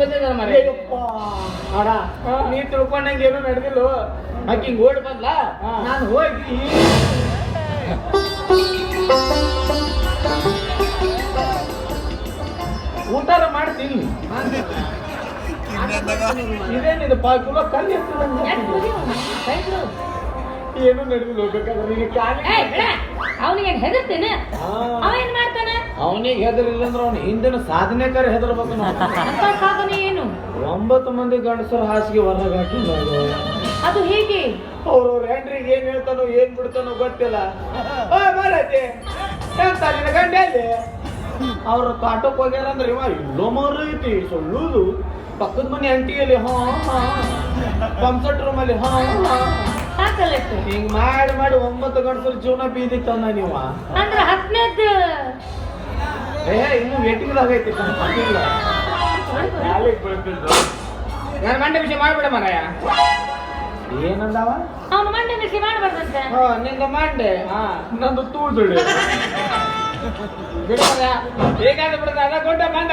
ಬಂದಿದ್ದಾರ ಮರ ಅಡ ನೀ ತಿಳ್ಕೊಂಡಂಗೆ ಏನು ನಡೆದಿಲ್ಲ ಆಕಿ ಓಡ್ ಬಂದ್ಲ. ನಾನು ಹೋಗಿ. ಊಟಾರ ಮಾಡ್ತೀನಿ. ಇದೇನಿದು ಪಾಕುಲ ಕಲ್ಲಿ ಏನು ನಡೆದಿಲ್ಲ ಹೋಗ್ಬೇಕಾದ್ರೆ ನೀನು ಕಾಲಿ ಅವನಿಗೆ ಹೆದರ್ತೇನೆ? ಅವ ಏನ್ ಮಾಡ್ತಾನ? ಅವನಿಗೆ ಹೆದರಿಲ್ಲ ಅಂದ್ರೆ ಅವ್ನ ಹಿಂದಿನ ಸಾಧನೆ ಕರೆ ಹೆದರ್ಬೇಕು ಅಂತ ಸಾಧನೆ ಏನು? ಒಂಬತ್ತು ಮಂದಿ ಗಂಡಸರು ಹಾಸಿಗೆ ಹೊರಗೆ ಹಾಕಿ ಅದು ಹೇಗೆ? ಅವ್ರವ್ರ ಹೆಂಡ್ರಿಗೆ ಏನ್ ಹೇಳ್ತಾನೋ ಏನ್ ಬಿಡ್ತಾನೋ ಗೊತ್ತಿಲ್ಲ. ಮಾರೈತಿ ಎಂತ ನಿನ್ನ ಗಂಡ ಅವ್ರ ಕಾಟಕ್ ಹೋಗ್ಯಾರ ಅಂದ್ರೆ ಇವ ಇಲ್ಲೋ ಮಾರೈತಿ ಸೊಳ್ಳುದು. ಪಕ್ಕದ ಮನೆ ಅಂಟಿಯಲ್ಲಿ ಹಾ ಹಾ ಪಂಪ್ಸೆಟ್ ರೂಮಲ್ಲಿ ಹಾ ಹಾ ಹಾಕಲಟ್ಟು ಹಿಂಗ್ ಮಾಡಿ ಮಾಡಿ ಒಂಬತ್ತು ಗಂಟಲು ಜೀವನ ಬೀದಿ ತಂದ ನೀವ. ಅಂದ್ರೆ ಹತ್ತನೇದ್. ಏ ಇನ್ನು ವೇಟಿಂಗ್ದಾಗೈತಿ ಇಲ್ಲ ನಾನು ಮಂಡೆ ಬಿಸಿ ಮಾಡ್ಬೇಡ ಮರಯ ಏನಂದವ? ಅವನು ಮಂಡೆ ಬಿಸಿ ಮಾಡ್ಬಾರ್ದಂತೆ. ಹಾ ನಿಂದ ಮಂಡೆ ಹಾ. ನಂದು ತೂಜುಡಿ ಬಿಡ ಹೇಗಾದ್ರೆ ಬಿಡದ ಅದ ಕೊಟ್ಟ ಬಂದ.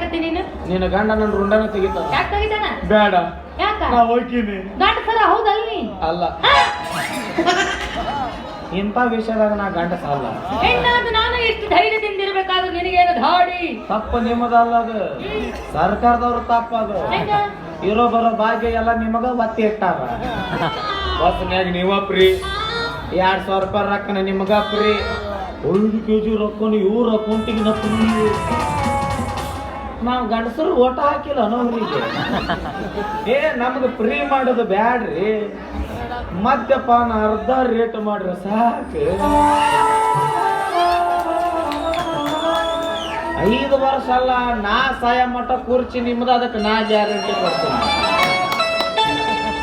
ಮಾಡಿ ನೀನು? ನಿನ್ನ ಗಂಡ ನನ್ನ ರುಂಡನ ತೆಗಿತಾನ. ಯಾಕೆ ತೆಗಿತಾನ? ಬೇಡ. ಯಾಕ? ನಾ ಹೋಗ್ತೀನಿ. ಗಂಡ ಸರ ಹೌದಲ್ವಿ ಅಲ್ಲ. ಇಂಥ ವಿಷಯದಾಗ ನಾ ಗಂಡ ಸಾಲ ಹೆಣ್ಣಾದ ನಾನು ಎಷ್ಟು ಧೈರ್ಯದಿಂದ ಇರ್ಬೇಕಾದ್ರೆ ನಿನಗೇನು ಧಾಡಿ? ತಪ್ಪು ನಿಮ್ಮದಲ್ಲ ಅದು. ಸರ್ಕಾರದವ್ರ ತಪ್ಪ ಅದು. ಇರೋ ಬರೋ ಭಾಗ್ಯ ಎಲ್ಲ ನಿಮಗ ಒತ್ತಿ ಇಟ್ಟಾರ. ಬಸ್ನ್ಯಾಗ ನೀವ ಎರಡ್ ಸಾವಿರ ರೂಪಾಯಿ ರೊಕ್ಕನ ನಿಮಗ ಪ್ರೀ ಐದು ಕೆ ಜಿ ರೊಕ್ಕನ ಇವ್ರ ಅಕೌಂಟಿಗೆ ನಾ ನಾವು ಗಂಡಸರು ಓಟ ಹಾಕಿಲ್ಲ ಅನ್ನೋರಿಗೆ ಏ ನಮ್ಗೆ ಫ್ರೀ ಮಾಡೋದು ಬ್ಯಾಡ್ರಿ. ಮದ್ಯಪಾನ ಅರ್ಧ ರೇಟ್ ಮಾಡ್ರಿ ಸಾಕು. ಐದು ವರ್ಷ ಅಲ್ಲ ನಾ ಸಾಯ ಮಟ್ಟ ಕೂರ್ಚಿ ನಿಮ್ದು ಅದಕ್ಕೆ ನಾ ಗ್ಯಾರಂಟಿ ಕೊಡ್ತೀನಿ.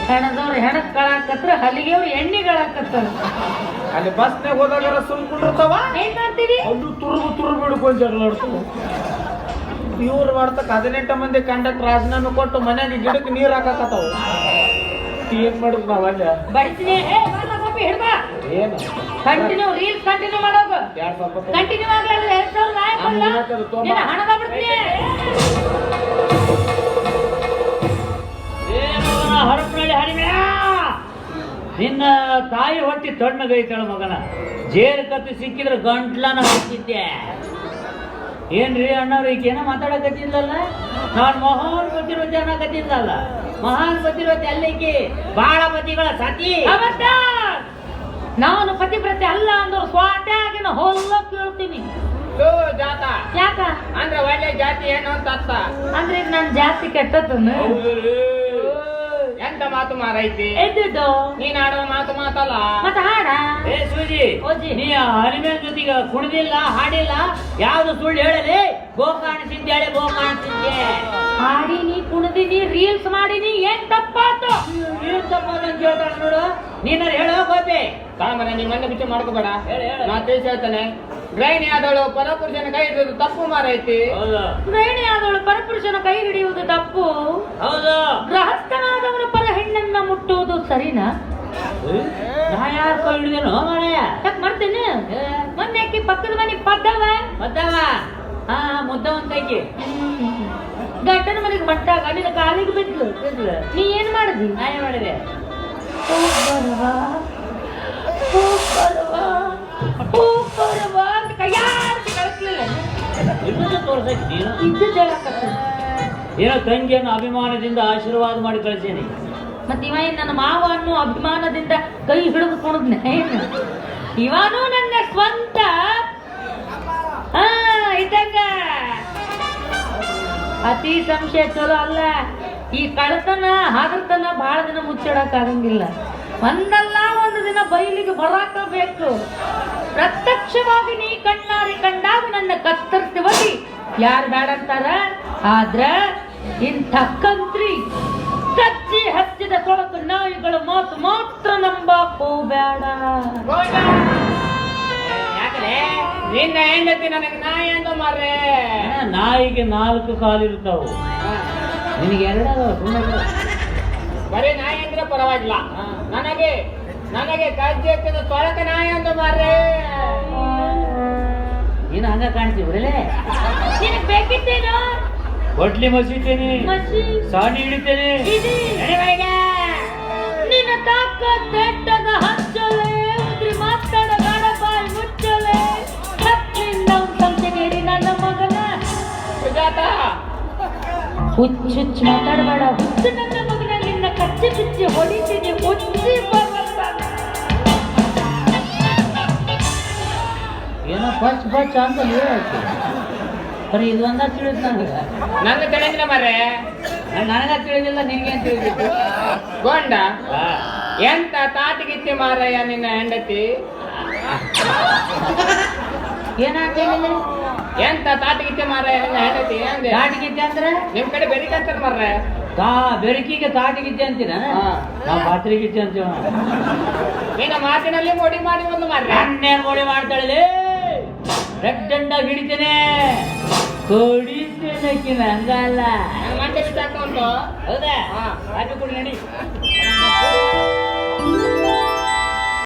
ಹೆಣದವ್ರು ಹೆಣಕ್ ಕಳಾಕತ್ರ ಹಲಿಗೆವ್ರು ಎಣ್ಣೆಗಳಾಕತ್ತಾರ. ಅಲ್ಲಿ ಬಸ್ನಾಗ ಹೋದಾಗ ಸುಮ್ಕೊಂಡಿರ್ತಾವ? ಏನ್ ಮಾಡ್ತೀವಿ ಅದು ತುರುಗು ಬಿಡ್ಕೊಂಡ್ ಜಗಳ ಜಗಳಾಡ್ತಾವ ಇವ್ರು ಮಾಡ್ತಕ್ಕ ಹದಿನೆಂಟು ಮಂದಿ ಕಂಡಕ್ ರಾಜೀನಾಮೆ ಕೊಟ್ಟು ಮನ್ಯಾಗ ಗಿಡಕ್ಕೆ ನೀರ್ ಹಾಕಾಕತ್ತಾವ. ಏನ್ ಮಾಡುದು ನಾವ್ ಅಲ್ಲ? ಏ ಏನು? ಕಂಟಿನ್ಯೂ ರೀಲ್ಸ್ ಕಂಟಿನ್ಯೂ ಮಾಡೋದು. ಎರಡ್ ಸಾವಿರ ಎರಡ್. ನಿನ್ನ ಹಣದ ಬಿಡ್ತೀನಿ ಹರಪನಹಳ್ಳಿ ಹರಿಮ್ಯಾ ನಿನ್ನ ತಾಯಿ ಹೊಟ್ಟಿ ತಣ್ಣಗೈತಾಳ ಮಗನ. ಜೇರ್ ಕತ್ತಿ ಸಿಕ್ಕಿದ್ರೆ ಗಂಟ್ಲನ ಹಾಕಿದ್ದೆ. ಏನ್ರಿ ಅಣ್ಣವ್ರು ಈಗ ಏನೋ ಮಾತಾಡಕತ್ತಿದ್ಲಲ್ಲ? ನಾನು ಮಹಾನ್ ಪತಿರೋತಿ ಅನ್ನಕತ್ತಿದ್ಲಲ್ಲ ಮಹಾನ್ ಪತಿರೋತಿ ಅಲ್ಲಿಗೆ ಬಾಳ ಪತಿಗಳ ಸತಿ ನಾನು ನಾನು ಪತಿವ್ರತೆ ಅಲ್ಲ ಅಂದ್ರೆ ಸ್ವಾಟ ಆಗಿನ ಹೊಲ್ಲ ಕೇಳ್ತೀನಿ. ಲೋ ಜಾತ. ಯಾಕ? ಅಂದ್ರೆ ಒಳ್ಳೆ ಜಾತಿ ಏನು ಅಂತ ಅರ್ಥ? ಅಂದ್ರೆ ಈಗ ಜಾತಿ ಜಾಸ್ತಿ ಕೆಟ್ಟದನ್ನು ಎಂತ ಮಾತು ಮಾರೈತಿ. ನೀನ್ ಆಡುವ ಮಾತು ಮಾತಲ್ಲ. ಮತ್ತ ಹಾಡ? ಏ ಸೂಜಿ ಓಜಿ. ನೀ ಹರಿಮೆ ಜೊತೆಗೆ ಕುಡ್ದಿಲ್ಲ ಹಾಡಿಲ್ಲ ಯಾವ್ದು ಸುಳ್ಳು ಹೇಳಲಿ? ಗೋಕಾಣ ಕಾಣಿಸಿದ್ದೆ ಹೇಳಿ ಗೋ ಕಾಣಿಸಿದ್ದೆ ಹಾಡಿನಿ ಕುಣದಿನಿ ರೀಲ್ಸ್ ಮಾಡಿನಿ ಏನ್ ತಪ್ಪಾತು? ರೀಲ್ಸ್ ತಪ್ಪಾದಂತ ಕೇಳ್ತಾಳ ನೋಡು. ನೀನಾರ ಹೇಳೋ ಗೋಪಿ. ಕಾಮರ ನೀ ಮನೆ ಬಿಟ್ಟು ಮಾಡ್ಕೋಬೇಡ. ಹೇಳು, ಹೇಳು. ನಾ ತಿಳಿಸಿ ಹೇಳ್ತಾನೆ. ಗೃಹಿಣಿ ಆದವಳು ಪರಪುರುಷನ ಕೈ ಹಿಡಿಯುವುದು ತಪ್ಪು ಮಾರೈತಿ. ಗೃಹಿಣಿ ಆದವಳು ಪರಪುರುಷನ ಕೈ ಹಿಡಿಯುವುದು ತಪ್ಪು. ಹೌದಾ. ಗೃಹಸ್ಥನಾದವನ ಪರ ಹೆಣ್ಣನ್ನ ಮುಟ್ಟುವುದು ಸರಿನಾ? ನಾ ಯಾರು ಕೈ ಹಿಡಿದೇನೋ ಮಾರಾಯ. ಯಾಕೆ ಮಾಡ್ತೇನೆ? ಮೊನ್ನೆ ಆಕಿ ಪಕ್ಕದ ಮನೆ ಪದ್ದವ? ಮದ್ದವ ಹಾ ಮುದ್ದವಂತ ಕೈಗೆ. ಗಂಡನ ಮನೆಗೆ ಮಟ್ಟಾಗ ನಿನ್ನ ಕಾಲಿಗೆ ಬಿದ್ಲು. ಬಿದ್ಲು. ನೀ ಏನ್ ಮಾಡಿದ್ವಿ ನಾ ಏನ್ ಮಾಡಿದೆ? ತೋರ್ಸಕ್ಕೆ ನೀನು? ಇದ್ದದ್ದು ಹೇಳಕತ್ತ ಏನೋ ತಂಗಿಯನ್ನು ಅಭಿಮಾನದಿಂದ ಆಶೀರ್ವಾದ ಮಾಡಿ ಕಳಿಸೀನಿ. ಮತ್ತೆ ಇವ ಏನ್ ನನ್ನ ಮಾವ ಅನ್ನು ಅಭಿಮಾನದಿಂದ ಕೈ ಹಿಡಿದು ಕುಣದ್ನ? ಏನು? ಇವನು ನನ್ನ ಸ್ವಂತ. ಹಾ ಇದ್ದಂಗ. ಅತಿ ಸಂಶಯ ಚಲೋ ಅಲ್ಲ. ಈ ಕಳತನ ಹಾಗತನ ಬಹಳ ದಿನ ಮುಚ್ಚಿಡಕ್ ಆಗಂಗಿಲ್ಲ. ಒಂದಲ್ಲ ಒಂದು ದಿನ ಬಯಲಿಗೆ ಬರಾಕ ಬೇಕು. ಪ್ರತ್ಯಕ್ಷವಾಗಿ ನೀ ಕಣ್ಣಾರಿ ಯಾರು ಬೇಡ ಅಂತಾರ? ಆದ್ರ ಇಂಥ ಕಂತ್ರಿ ಕಚ್ಚಿ ಹಚ್ಚಿದ ಕೊಳಕು ನಾಯಿಗಳು ಮಾತು ಮಾತ್ರ ನಂಬಾಕ್ ಹೋಗ್ಬೇಡ ನಿನ್ನ ಹೆಂಡತಿ ನನಗೆ ನಾಯಿ ಅಂತ ಮಾರ್ರೆ. ನಾಯಿಗೆ ನಾಲ್ಕು ಕಾಲಿರ್ತಾವು ನಿನಗೆ ಎರಡ ಬರೀ ನಾಯಿ ಅಂದ್ರೆ ಪರವಾಗಿಲ್ಲ. ನನಗೆ ನನಗೆ ಕಜ್ಜಿ ಹಚ್ಚಿದ ತೊಳಕ ನಾಯಿ ಅಂತ ಮಾರ್ರೆ. ನೀನು ಹಂಗ ಕಾಣ್ತೀವಿ ನಿನಗ್ ಹೊಟ್ಲಿ ಮಸೀತೇನೆ. ಮಸಿ. ಸಾಣಿ ಹಿಡಿತೇನೆ. ಇದಿ. ಮನೆಗೆ. ನಿನ್ನ ತಾಕ ತೆಟ್ಟದ ಹಚ್ಚಲೆ ಉದ್ರಿ ಮಾತಾಡ ಬೇಡ ಬಾಯಿ ಮುಚ್ಚಲೆ. ಕತ್ತಿಂದ ಸಂತೆಗೇಡಿ ನನ್ನ ಮಗನ. ಸುಜಾತ. ಹುಚ್ಚು ಹುಚ್ಚು ಮಾತಾಡಬೇಡ. ಹುಚ್ಚು ನನ್ನ ಮಗನ ನಿನ್ನ ಕಚ್ಚಿ ಬಿಚ್ಚಿ ಹೊಡಿತೀನಿ ಹುಚ್ಚಿ ಬಚ್ ಬಚ್ ಅಂತ ಹೇಳಕ್ಕೆ ಬರೀ ಇದು ಒಂದ ತಿಳಿದ ನನಗೆ. ನನ್ನ ತಿಳಿದಿಲ್ಲ ಮರೆ ನನಗ ತಿಳಿದಿಲ್ಲ ನಿನ್ಗೇನು ತಿಳಿದಿತ್ತು? ಗೊಂಡ. ಎಂತ ತಾತಿಗಿತ್ತಿ ಮಾರಯ್ಯ ನಿನ್ನ ಹೆಂಡತಿ? ಏನಾಗ್ತೇನೆ ಎಂತ ತಾಟಿಗಿತ್ತೆ ಮಾರಯ್ಯ ನಿನ್ನ ಹೆಂಡತಿ ಅಂದೆ. ತಾಟಿಗಿತ್ತೆ ಅಂದ್ರೆ? ನಿಮ್ ಕಡೆ ಬೆರಿಕಂತಾರ ಮಾರ್ರೆ. ತಾ ಬೆರಕಿಗೆ ತಾಟಿಗಿದ್ದೆ ಅಂತೀನ. ನಾವು ಪಾತ್ರೆಗಿದ್ದೆ ಅಂತೀವ ನಿನ್ನ ಮಾತಿನಲ್ಲಿ ಮೋಡಿ ಮಾಡಿ ಒಂದು ಮಾರ್ರೆ. ನನ್ನೇನ್ ಮೋಡಿ ಮಾಡ್ತಾಳೆ ರೆಡ್ ಹಿಡಿತೇನೆ. ಕೊಡಿತೇನೆ ಹಂಗಲ್ಲ ಹೌದಾ? ಅದು ಕೂಡ ನಡಿ.